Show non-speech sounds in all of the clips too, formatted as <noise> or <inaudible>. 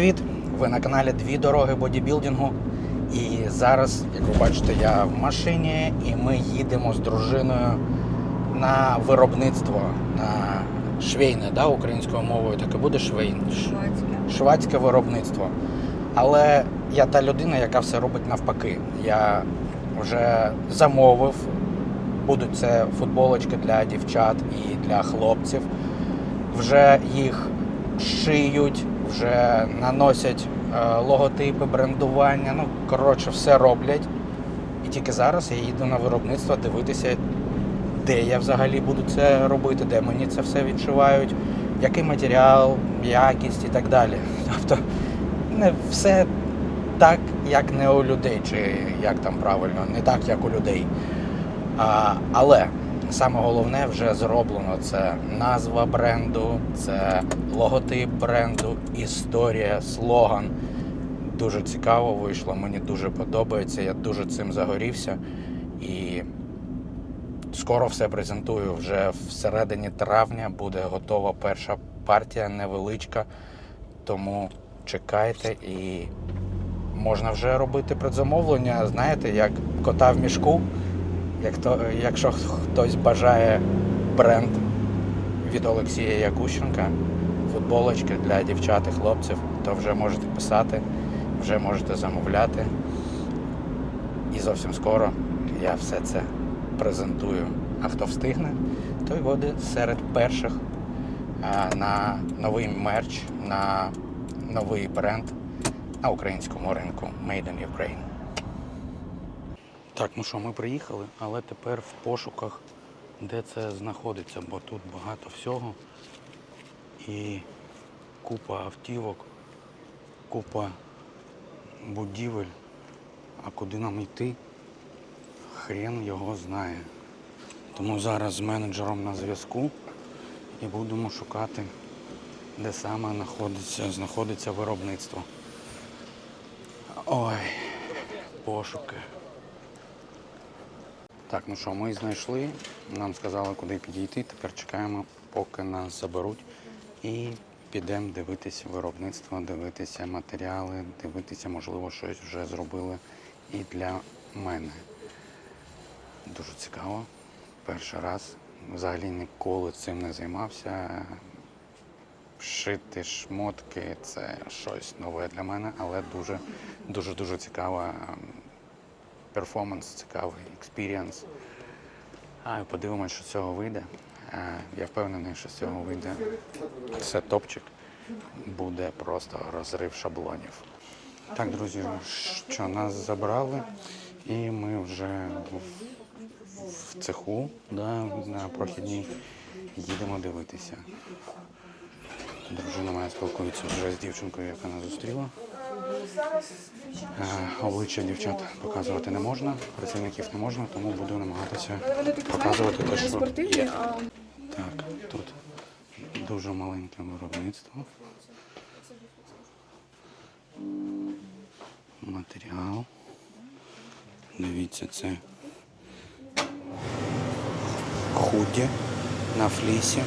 Привіт! Ви на каналі Дві дороги бодібілдингу. І зараз, як ви бачите, я в машині і ми їдемо з дружиною на виробництво на швейне, да, українською мовою, так і буде швейн. Ш- Швадське виробництво. Але я та людина, яка все робить навпаки. Я вже замовив, будуть це футболочки для дівчат і для хлопців. Вже їх шиють, вже наносять е, логотипи, брендування. Ну, коротше, все роблять. І тільки зараз я їду на виробництво дивитися, де я взагалі буду це робити, де мені це все відшивають, який матеріал, якість і так далі. <laughs> Тобто не все так, як не у людей, чи як там правильно, не так, як у людей. А, але саме головне вже зроблено це назва бренду, це логотип бренду, історія, слоган. Дуже цікаво вийшло, мені дуже подобається, я дуже цим загорівся. І скоро все презентую. Вже всередині травня буде готова перша партія, невеличка. Тому чекайте і можна вже робити предзамовлення, знаєте, як кота в мішку. Як то, якщо хтось бажає бренд від Олексія Якущенка, футболочки для дівчат і хлопців, то вже можете писати, вже можете замовляти. І зовсім скоро я все це презентую. А хто встигне, той буде серед перших на новий мерч, на новий бренд на українському ринку Made in Ukraine. Так, ну що, ми приїхали, але тепер в пошуках, де це знаходиться, бо тут багато всього. І купа автівок, купа будівель. А куди нам йти? Хрен його знає. Тому зараз з менеджером на зв'язку і будемо шукати, де саме знаходиться, знаходиться виробництво. Ой, пошуки. Так, ну що, ми знайшли. Нам сказали, куди підійти. Тепер чекаємо, поки нас заберуть. І підемо дивитися виробництво, дивитися матеріали, дивитися, можливо, щось вже зробили і для мене. Дуже цікаво. Перший раз. Взагалі ніколи цим не займався. Шити шмотки це щось нове для мене, але дуже дуже дуже цікава перформанс, цікавий експірієнс. А подивимось, що з цього вийде. Е, Я впевнений, що з цього вийде все топчик. Буде просто розрив шаблонів. Так, друзі, що нас забрали, і ми вже в цеху да, на прохідній їдемо дивитися. Дружина моя спілкується вже з дівчинкою, яка нас зустріла. Е, Обличчя дівчат показувати не можна, працівників не можна, тому буду намагатися показувати те, що є. Так, тут дуже маленьке виробництво. Матеріал. Дивіться, це худі на флісі.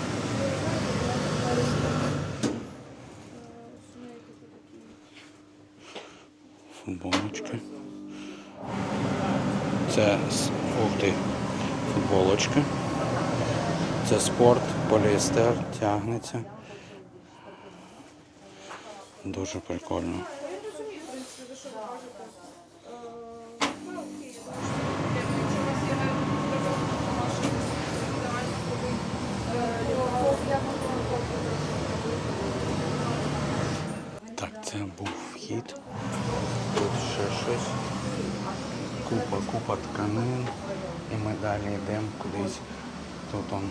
Футболочки. Це с- ух ти, футболочки. Це спорт, поліестер, тягнеться. Дуже прикольно. Так, це був щось. Купа, купа тканин. І ми далі йдемо кудись. Тут он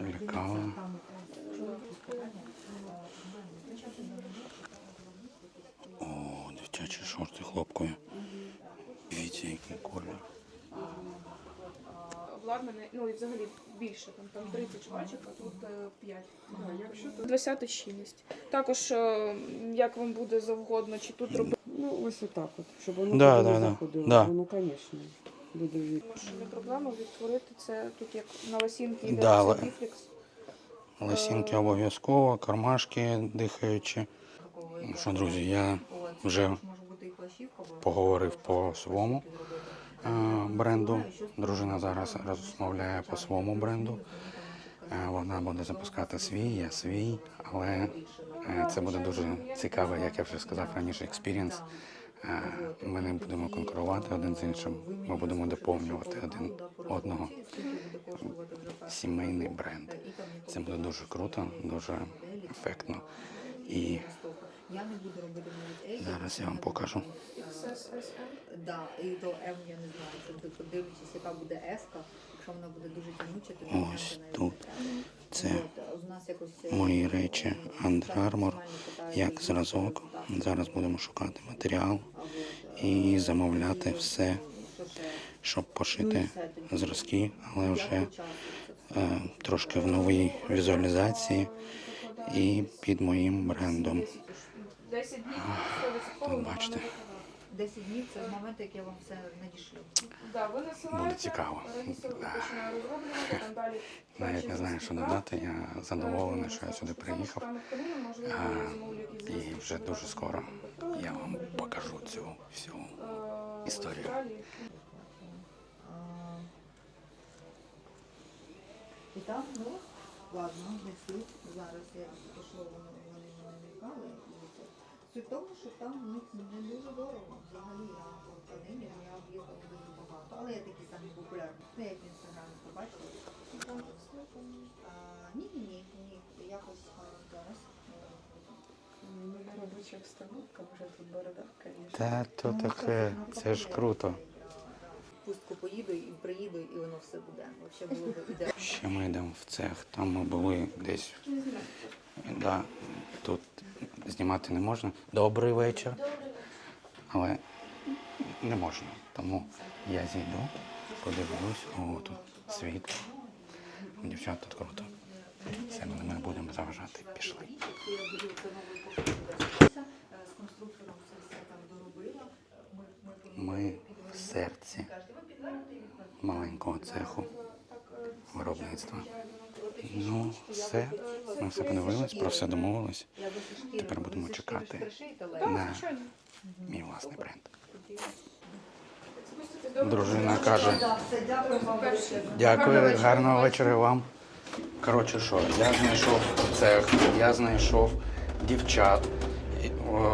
лекала. О, дитячі шорти хлопкові. Дивіться, який колір. обладнане, ну і взагалі більше, там, там 30 швачок, а тут е, 5. 20 щільність. Також, е, як вам буде завгодно, чи тут робити. Ну, ось отак от, щоб воно Да, туди да, не да. заходило. Да. Ну, звісно. люди Тому що не проблема відтворити це тут як на лосінки йде Да, да, але- біфлікс. Лосінки обов'язково, кармашки дихаючі. Ну що, друзі, я вже поговорив по своєму е, бренду. Дружина зараз розмовляє по своєму бренду. Е, Вона буде запускати свій, я свій, але е, це буде дуже цікавий, як я вже сказав раніше, експірієнс. Е, Ми не будемо конкурувати один з іншим. Ми будемо доповнювати один одного. Сімейний бренд. Це буде дуже круто, дуже ефектно. І Я не буду робити навіть Ейс. зараз я вам покажу. Да, і то М я не знаю. Це подивлячись, яка буде Еска. Якщо вона буде дуже тягнуча, то не Ось тут це е, мої речі Under Armour як зразок. Зараз будемо шукати матеріал е, і замовляти все, щоб Ну, пошити зразки, але вже е, трошки в новій візуалізації і під моїм брендом. 10 днів Тут 100% бачите. 10 днів це з моменту, як я вам все надішлю. Да, ви насилаєте, Буде цікаво. Раніса Да. починає розроблювати, там далі. Навіть не знаю, що додати. Я задоволений, Е, що я сюди приїхав. А, І вже дуже скоро я вам покажу цю всю Е, історію. А, І там, ну, ладно, не суть. Зараз я пішло, вони вони мене лякали. Це. Тому, що там в них не дуже дорого. Взагалі на тканині я об'їздила дуже багато. Але я такі самі популярні. Ну, як в інстаграмі побачила. Ні, ні, ні, ні. Якось зараз. Ну, на вже тут борода, звісно. Та то Ну, таке, це ж круто. Пустку поїду і приїду, і воно все буде. Взагалі було б ідеально. Ще ми йдемо в цех. Там ми були десь. Да, тут знімати не можна. Добрий вечір. Але не можна. Тому я зійду, подивлюсь. О, тут світ. Дівчат тут круто. Все, ми не будемо заважати. Пішли. Ми в серці маленького цеху виробництва. Ну, все. Ми все подивились, про все домовились. Тепер будемо чекати. На мій власний бренд. Дружина каже. Дякую гарного вечора вам. Коротше, що, я знайшов цех, я знайшов дівчат,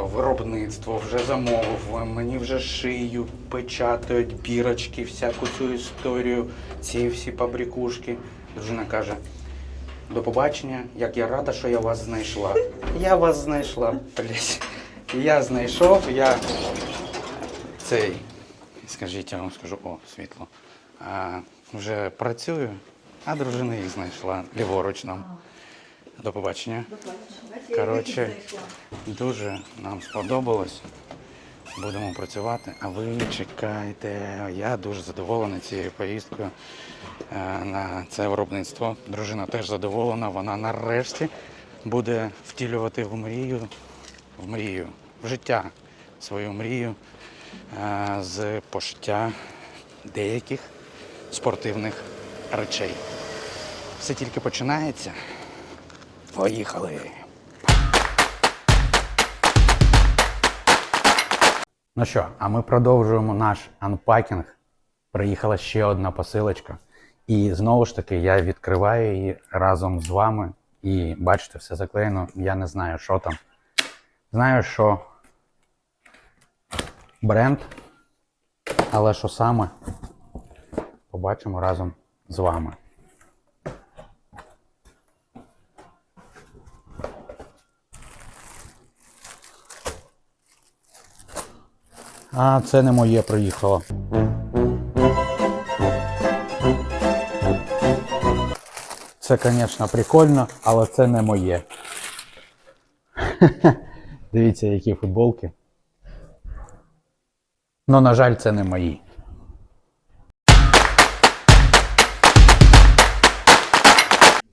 виробництво вже замовив, мені вже шию, печатають, бірочки, всяку цю історію, ці всі пабрикушки. Дружина каже, до побачення, як я рада, що я вас знайшла. Я вас знайшла, блядь. Я знайшов, я цей, скажіть, я вам скажу, о, світло. А, вже працюю, а дружина їх знайшла ліворуч нам. До побачення. Коротше, дуже нам сподобалось. Будемо працювати, а ви чекайте. Я дуже задоволений цією поїздкою на це виробництво. Дружина теж задоволена. Вона нарешті буде втілювати в мрію, в мрію, в життя свою мрію е, з пошиття деяких спортивних речей. Все тільки починається. Поїхали! Ну що, а ми продовжуємо наш анпакінг. Приїхала ще одна посилочка. І знову ж таки я відкриваю її разом з вами. І бачите, все заклеєно. Я не знаю, що там. Знаю, що бренд, але що саме, побачимо разом з вами. А, це не моє приїхало. Це, звісно, прикольно, але це не моє. <laughs> Дивіться, які футболки. Ну, на жаль, це не мої.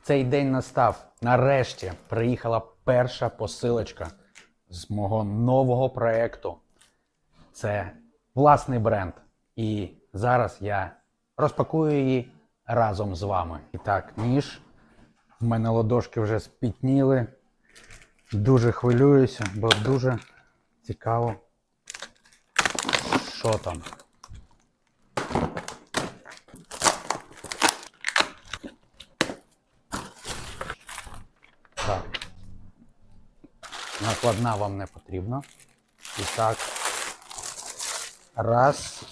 Цей день настав. Нарешті приїхала перша посилочка з мого нового проекту. Це власний бренд. І зараз я розпакую її разом з вами. І так, ніж. В мене ладошки вже спітніли. Дуже хвилююся, бо дуже цікаво, що там. Так. Накладна вам не потрібна. І так. Раз.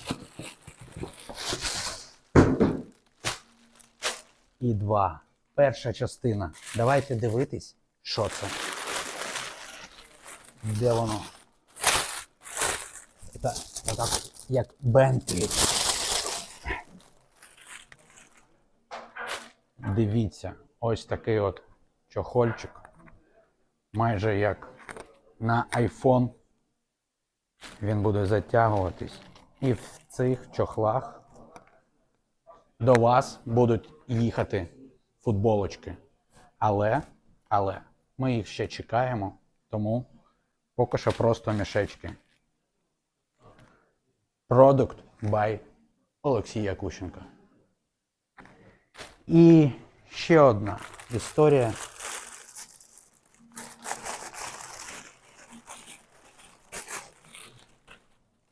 І два. Перша частина. Давайте дивитись, що це. Де воно? Так, так, як Бентлі. Дивіться, ось такий от чохольчик. Майже як на iPhone. Він буде затягуватись. І в цих чохлах до вас будуть їхати футболочки. Але, але ми їх ще чекаємо, тому поки що просто мішечки. Product by Олексій Якущенко. І ще одна історія.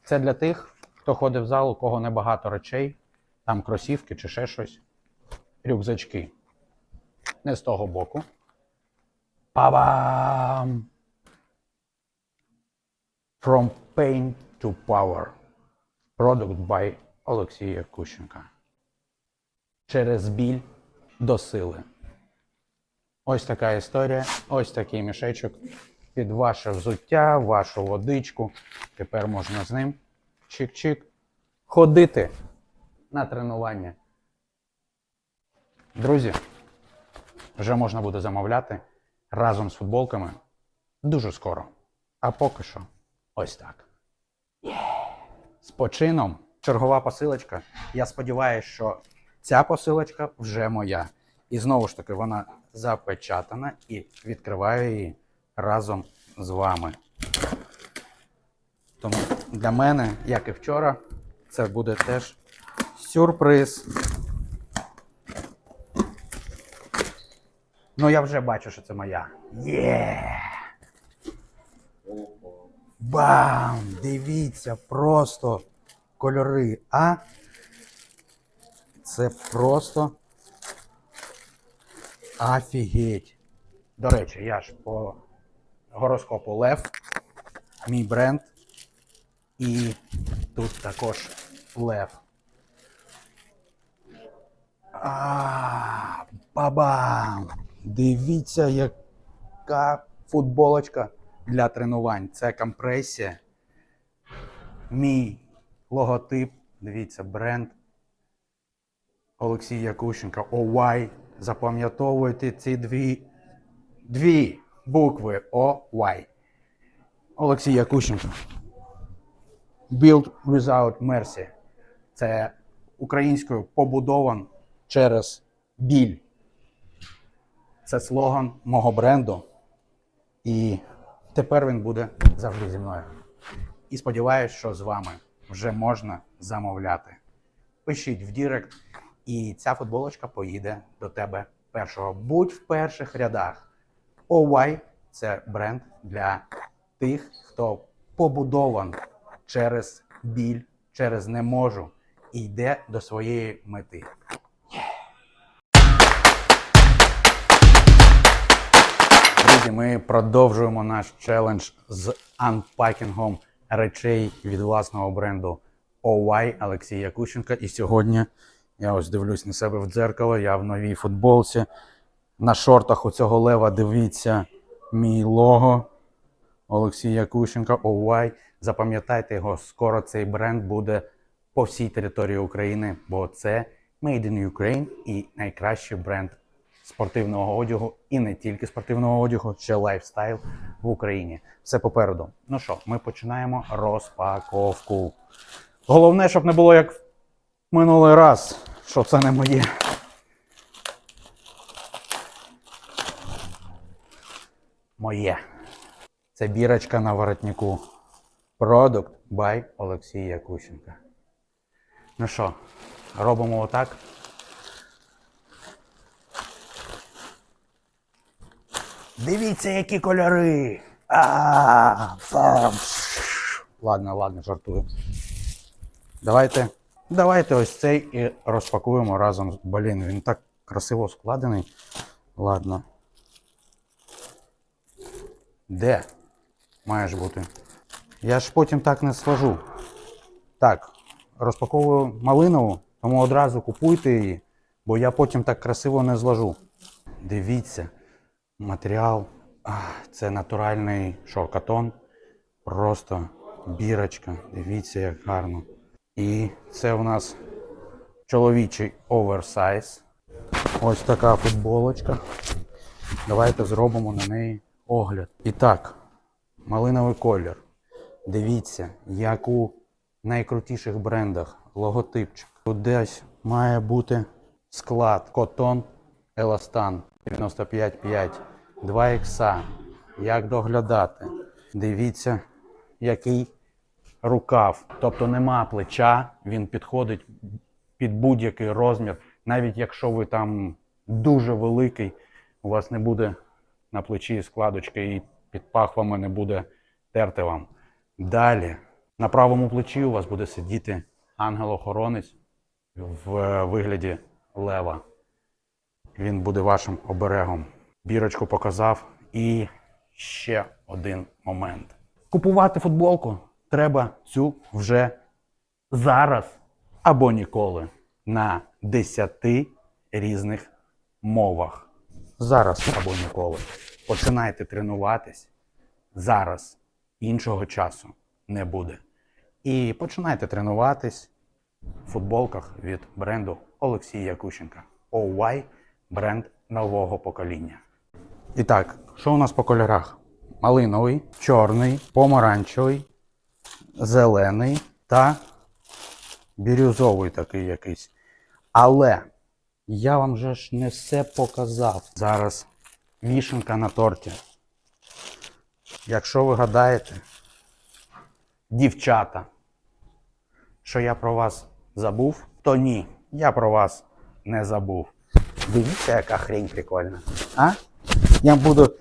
Це для тих, хто ходить в зал, у кого небагато речей, там кросівки чи ще щось. Рюкзачки. Не з того боку. Па-бам! From Pain to Power. Product by Олексія Кущенка. Через біль до сили. Ось така історія, ось такий мішечок під ваше взуття, вашу водичку. Тепер можна з ним чик-чик ходити на тренування. Друзі, вже можна буде замовляти разом з футболками дуже скоро. А поки що ось так. З почином чергова посилочка. Я сподіваюся, що ця посилочка вже моя. І знову ж таки, вона запечатана і відкриваю її разом з вами. Тому для мене, як і вчора, це буде теж сюрприз. Ну, я вже бачу, що це моя. Є! Бам! Дивіться, просто кольори, а? Це просто офігеть. До речі, я ж по гороскопу Лев, мій бренд. І тут також Лев. А, бабам! Дивіться, яка футболочка для тренувань. Це компресія. Мій логотип. Дивіться, бренд. Олексій Якущенко. OY. Запам'ятовуйте ці дві, дві букви OY. Олексій Якущенко. Build without mercy. Це українською побудован через біль. Це слоган мого бренду. І тепер він буде завжди зі мною. І сподіваюся, що з вами вже можна замовляти. Пишіть в Дірект, і ця футболочка поїде до тебе першого. Будь в перших рядах. OY – це бренд для тих, хто побудован через біль, через не можу і йде до своєї мети. Друзі, ми продовжуємо наш челендж з анпакінгом речей від власного бренду OY Олексій Якущенка. І сьогодні я ось дивлюсь на себе в дзеркало, я в новій футболці. На шортах у цього лева дивіться мій лого Олексій Якущенко, OY. Запам'ятайте його, скоро цей бренд буде по всій території України, бо це Made in Ukraine і найкращий бренд спортивного одягу і не тільки спортивного одягу, ще лайфстайл в Україні. Все попереду. Ну що, ми починаємо розпаковку. Головне, щоб не було як минулий раз, що це не моє. Моє. Це бірочка на воротнику. Product by Олексій Якущенка. Ну що, робимо отак. Дивіться, які кольори. Ладно, ладно, жартую. Давайте, давайте ось цей і розпакуємо разом. Блін, він так красиво складений. Ладно. Де? Маєш бути. Я ж потім так не сложу. Так, розпаковую малинову, тому одразу купуйте її, бо я потім так красиво не зложу. Дивіться, матеріал. Це натуральний шоркатон. Просто бірочка. Дивіться, як гарно. І це у нас чоловічий оверсайз. Ось така футболочка. Давайте зробимо на неї огляд. І так, малиновий колір. Дивіться, як у найкрутіших брендах логотипчик. Тут десь має бути склад Котон Еластан 95,5, 2 ікса. Як доглядати? Дивіться, який рукав. Тобто нема плеча, він підходить під будь-який розмір. Навіть якщо ви там дуже великий, у вас не буде на плечі складочки і під пахвами не буде терти вам. Далі, на правому плечі у вас буде сидіти ангел-охоронець в вигляді лева. Він буде вашим оберегом. Бірочку показав. І ще один момент. Купувати футболку треба цю вже зараз або ніколи на 10 різних мовах. Зараз або ніколи. Починайте тренуватись зараз. Іншого часу не буде. І починайте тренуватись в футболках від бренду Олексія Якущенка. OY бренд нового покоління. І так, що у нас по кольорах? Малиновий, чорний, помаранчевий, зелений та бірюзовий такий якийсь. Але я вам же ж не все показав. Зараз вішенка на торті. Якщо ви гадаєте, дівчата, що я про вас забув, то ні, я про вас не забув. Дивіться, яка хрень прикольна. А? Я буду.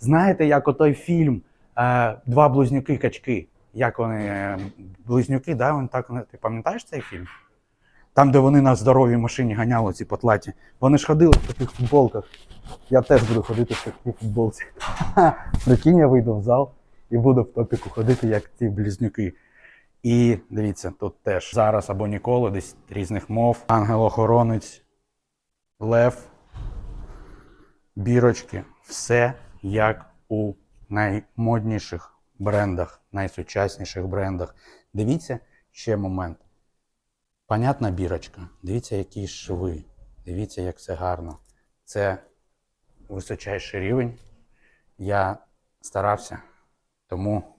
Знаєте, як отой фільм е, Два близнюки качки. Як вони. е, близнюки, да? Вони так, ти пам'ятаєш цей фільм? Там, де вони на здоровій машині ганяли ці потлаті. Вони ж ходили в таких футболках. Я теж буду ходити в такій футболці. <laughs> Прикинь, я вийду в зал і буду в топіку ходити, як ці близнюки. І дивіться, тут теж зараз або ніколи, десь різних мов. Ангел-охоронець, лев, бірочки. Все як у наймодніших брендах, найсучасніших брендах. Дивіться ще момент. Понятна бірочка. Дивіться, які шви. Дивіться, як все гарно. Це височайший рівень. Я старався. Тому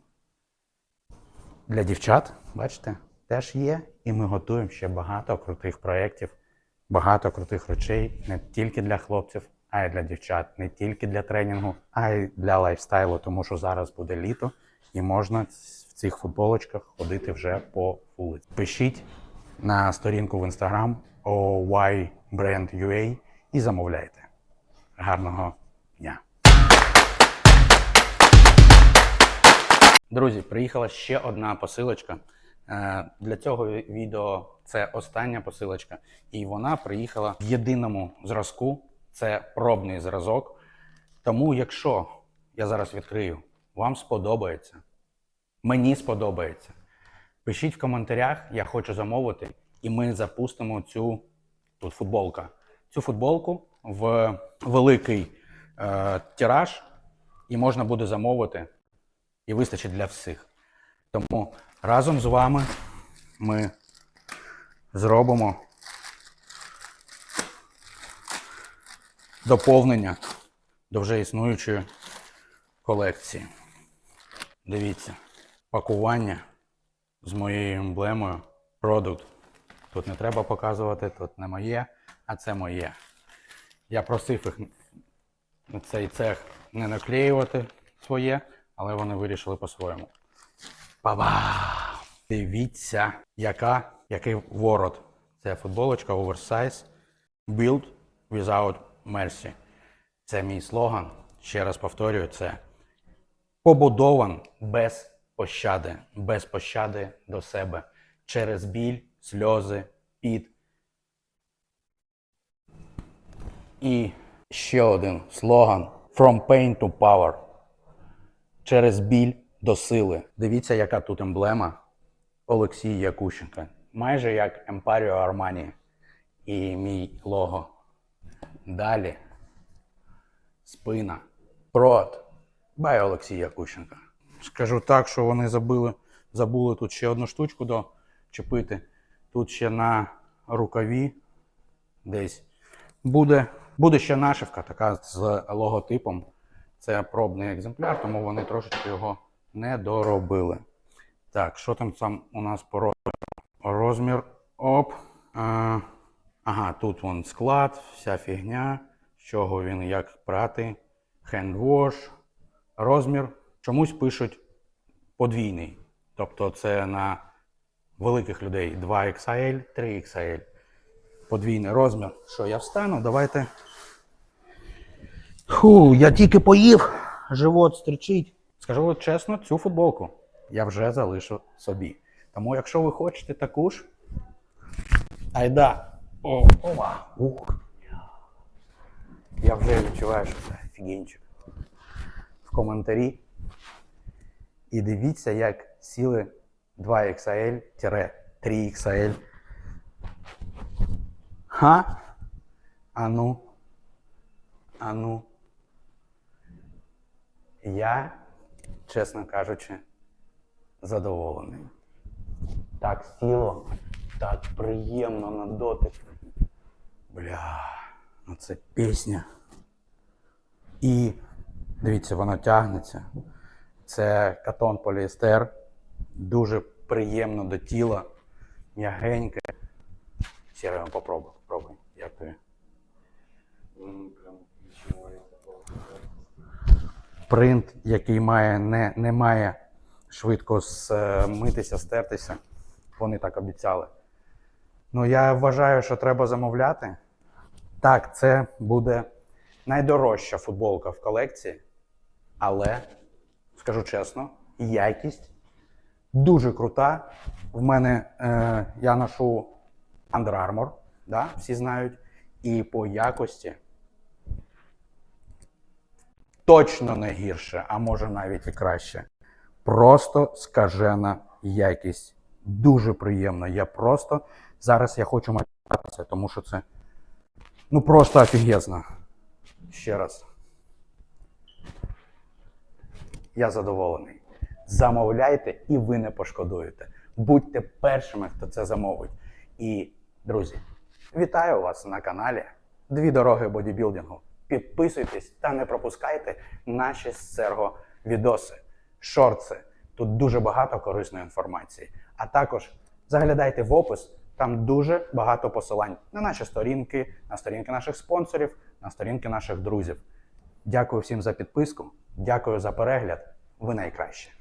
для дівчат, бачите, теж є. І ми готуємо ще багато крутих проєктів, багато крутих речей не тільки для хлопців, а й для дівчат, не тільки для тренінгу, а й для лайфстайлу, тому що зараз буде літо і можна в цих футболочках ходити вже по вулиці. Пишіть на сторінку в Instagram OY Brand UA і замовляйте. Гарного дня! Друзі, приїхала ще одна посилочка. Е, Для цього відео це остання посилочка, і вона приїхала в єдиному зразку. Це пробний зразок. Тому, якщо я зараз відкрию, вам сподобається, мені сподобається, пишіть в коментарях, я хочу замовити, і ми запустимо цю тут футболка. Цю футболку в великий е, тираж, і можна буде замовити і вистачить для всіх. Тому разом з вами ми зробимо доповнення до вже існуючої колекції. Дивіться, пакування з моєю емблемою продукт. Тут не треба показувати, тут не моє, а це моє. Я просив їх на цей цех не наклеювати своє, але вони вирішили по-своєму. Ба-ба! Дивіться, яка Який ворот? Це футболочка оверсайз. Build without mercy. Це мій слоган. Ще раз повторюю, це побудован без пощади, без пощади до себе через біль, сльози, піт. І ще один слоган From pain to power. Через біль до сили. Дивіться, яка тут емблема Олексій Якущенка. Майже як Емпаріо Армані і мій лого. Далі. Спина. Прот. Бай Олексій Якущенка. Скажу так, що вони забули, забули тут ще одну штучку дочепити. Тут ще на рукаві десь буде, буде ще нашивка, така з логотипом. Це пробний екземпляр, тому вони трошечки його не доробили. Так, що там там у нас по розміру? Розмір. Оп. А, ага, тут вон склад, вся фігня, з чого він як прати. Хендвош. Розмір. Чомусь пишуть подвійний. Тобто це на великих людей 2XL, 3XL. Подвійний розмір. Що, я встану? Давайте. Фу, я тільки поїв, живот стрічить. Скажу чесно, цю футболку я вже залишу собі. Тому, якщо ви хочете таку ж, айда. О, ова. Ух. Я вже відчуваю, що це офігенчик. В коментарі. І дивіться, як сіли 2XL-3XL. Ха? Ану. Ану. Я, чесно кажучи, задоволений. Так сіло, так приємно на дотик. Бля, ну це пісня. І дивіться, воно тягнеться. Це катон поліестер. Дуже приємно до тіла, м'ягеньке. Сіре, попробуй, попробуй. Як тобі? принт, який має, не, не має швидко змитися, стертися. Вони так обіцяли. Ну, я вважаю, що треба замовляти. Так, це буде найдорожча футболка в колекції, але, скажу чесно, якість дуже крута. В мене е, я ношу Under Armour, да, всі знають. І по якості точно не гірше, а може навіть і краще. Просто скажена якість. Дуже приємно. Я просто зараз я хочу матюкатися, тому що це ну просто офігезно. Ще раз. Я задоволений. Замовляйте і ви не пошкодуєте. Будьте першими, хто це замовить. І, друзі, вітаю вас на каналі Дві дороги бодібілдингу. Підписуйтесь та не пропускайте наші з Серго відоси, шорти. Тут дуже багато корисної інформації. А також заглядайте в опис, там дуже багато посилань на наші сторінки, на сторінки наших спонсорів, на сторінки наших друзів. Дякую всім за підписку, дякую за перегляд. Ви найкращі.